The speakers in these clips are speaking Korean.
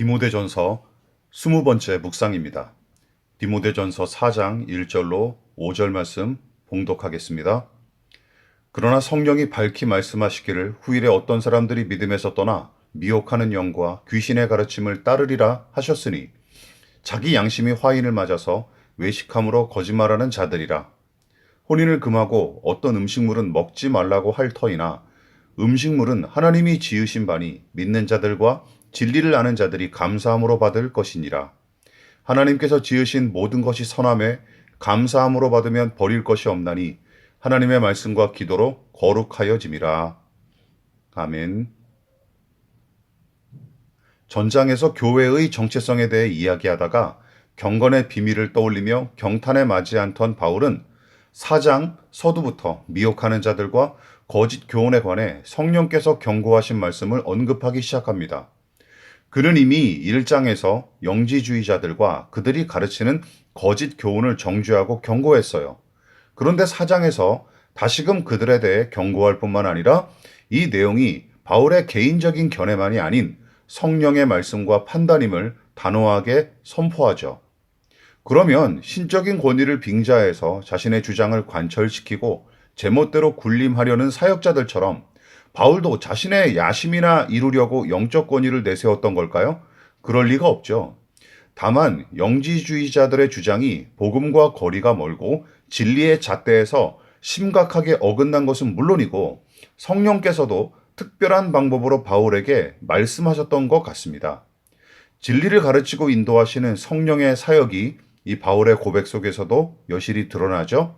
디모데전서 20번째 묵상입니다. 디모데전서 4장 1절로 5절 말씀 봉독하겠습니다. 그러나 성령이 밝히 말씀하시기를 후일에 어떤 사람들이 믿음에서 떠나 미혹하는 영과 귀신의 가르침을 따르리라 하셨으니 자기 양심이 화인을 맞아서 외식함으로 거짓말하는 자들이라 혼인을 금하고 어떤 음식물은 먹지 말라고 할 터이나 음식물은 하나님이 지으신 바니 믿는 자들과 진리를 아는 자들이 감사함으로 받을 것이니라. 하나님께서 지으신 모든 것이 선함에 감사함으로 받으면 버릴 것이 없나니 하나님의 말씀과 기도로 거룩하여짐이라. 아멘. 전장에서 교회의 정체성에 대해 이야기하다가 경건의 비밀을 떠올리며 경탄에 맞지 않던 바울은 사장 서두부터 미혹하는 자들과 거짓 교훈에 관해 성령께서 경고하신 말씀을 언급하기 시작합니다. 그는 이미 1장에서 영지주의자들과 그들이 가르치는 거짓 교훈을 정죄하고 경고했어요. 그런데 4장에서 다시금 그들에 대해 경고할 뿐만 아니라 이 내용이 바울의 개인적인 견해만이 아닌 성령의 말씀과 판단임을 단호하게 선포하죠. 그러면 신적인 권위를 빙자해서 자신의 주장을 관철시키고 제멋대로 군림하려는 사역자들처럼 바울도 자신의 야심이나 이루려고 영적 권위를 내세웠던 걸까요? 그럴 리가 없죠. 다만 영지주의자들의 주장이 복음과 거리가 멀고 진리의 잣대에서 심각하게 어긋난 것은 물론이고 성령께서도 특별한 방법으로 바울에게 말씀하셨던 것 같습니다. 진리를 가르치고 인도하시는 성령의 사역이 이 바울의 고백 속에서도 여실히 드러나죠.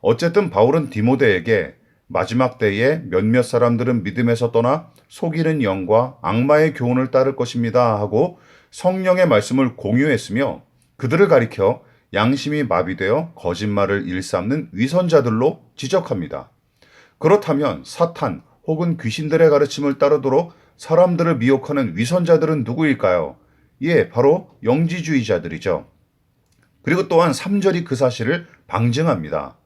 어쨌든 바울은 디모데에게 마지막 때에 몇몇 사람들은 믿음에서 떠나 속이는 영과 악마의 교훈을 따를 것입니다 하고 성령의 말씀을 공유했으며 그들을 가리켜 양심이 마비되어 거짓말을 일삼는 위선자들로 지적합니다. 그렇다면 사탄 혹은 귀신들의 가르침을 따르도록 사람들을 미혹하는 위선자들은 누구일까요? 예, 바로 영지주의자들이죠. 그리고 또한 3절이 그 사실을 방증합니다.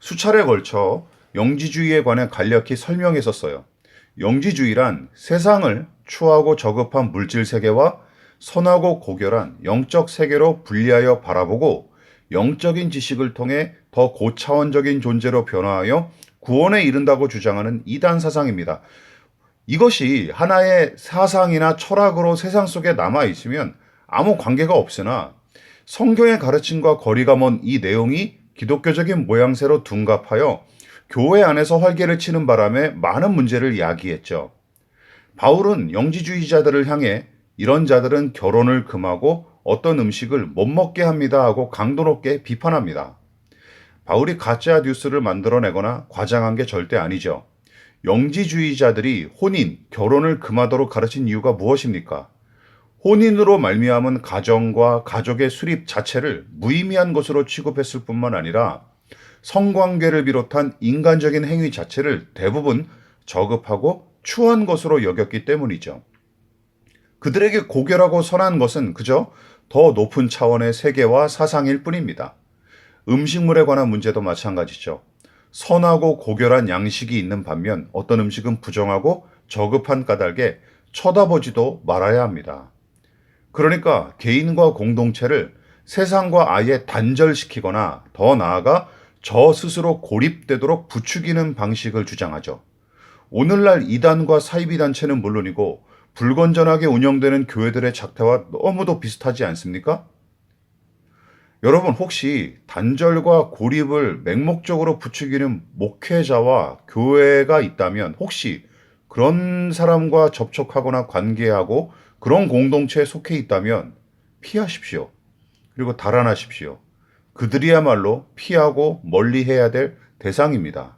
수차례 걸쳐 영지주의에 관해 간략히 설명했었어요. 영지주의란 세상을 추하고 저급한 물질 세계와 선하고 고결한 영적 세계로 분리하여 바라보고 영적인 지식을 통해 더 고차원적인 존재로 변화하여 구원에 이른다고 주장하는 이단 사상입니다. 이것이 하나의 사상이나 철학으로 세상 속에 남아 있으면 아무 관계가 없으나 성경의 가르침과 거리가 먼 이 내용이 기독교적인 모양새로 둔갑하여 교회 안에서 활개를 치는 바람에 많은 문제를 야기했죠. 바울은 영지주의자들을 향해 이런 자들은 결혼을 금하고 어떤 음식을 못 먹게 합니다 하고 강도 높게 비판합니다. 바울이 가짜 뉴스를 만들어내거나 과장한 게 절대 아니죠. 영지주의자들이 혼인, 결혼을 금하도록 가르친 이유가 무엇입니까? 혼인으로 말미암은 가정과 가족의 수립 자체를 무의미한 것으로 취급했을 뿐만 아니라 성관계를 비롯한 인간적인 행위 자체를 대부분 저급하고 추한 것으로 여겼기 때문이죠. 그들에게 고결하고 선한 것은 그저 더 높은 차원의 세계와 사상일 뿐입니다. 음식물에 관한 문제도 마찬가지죠. 선하고 고결한 양식이 있는 반면 어떤 음식은 부정하고 저급한 까닭에 쳐다보지도 말아야 합니다. 그러니까 개인과 공동체를 세상과 아예 단절시키거나 더 나아가 저 스스로 고립되도록 부추기는 방식을 주장하죠. 오늘날 이단과 사이비 단체는 물론이고 불건전하게 운영되는 교회들의 작태와 너무도 비슷하지 않습니까? 여러분 혹시 단절과 고립을 맹목적으로 부추기는 목회자와 교회가 있다면 혹시 그런 사람과 접촉하거나 관계하고 그런 공동체에 속해 있다면 피하십시오. 그리고 달아나십시오. 그들이야말로 피하고 멀리 해야 될 대상입니다.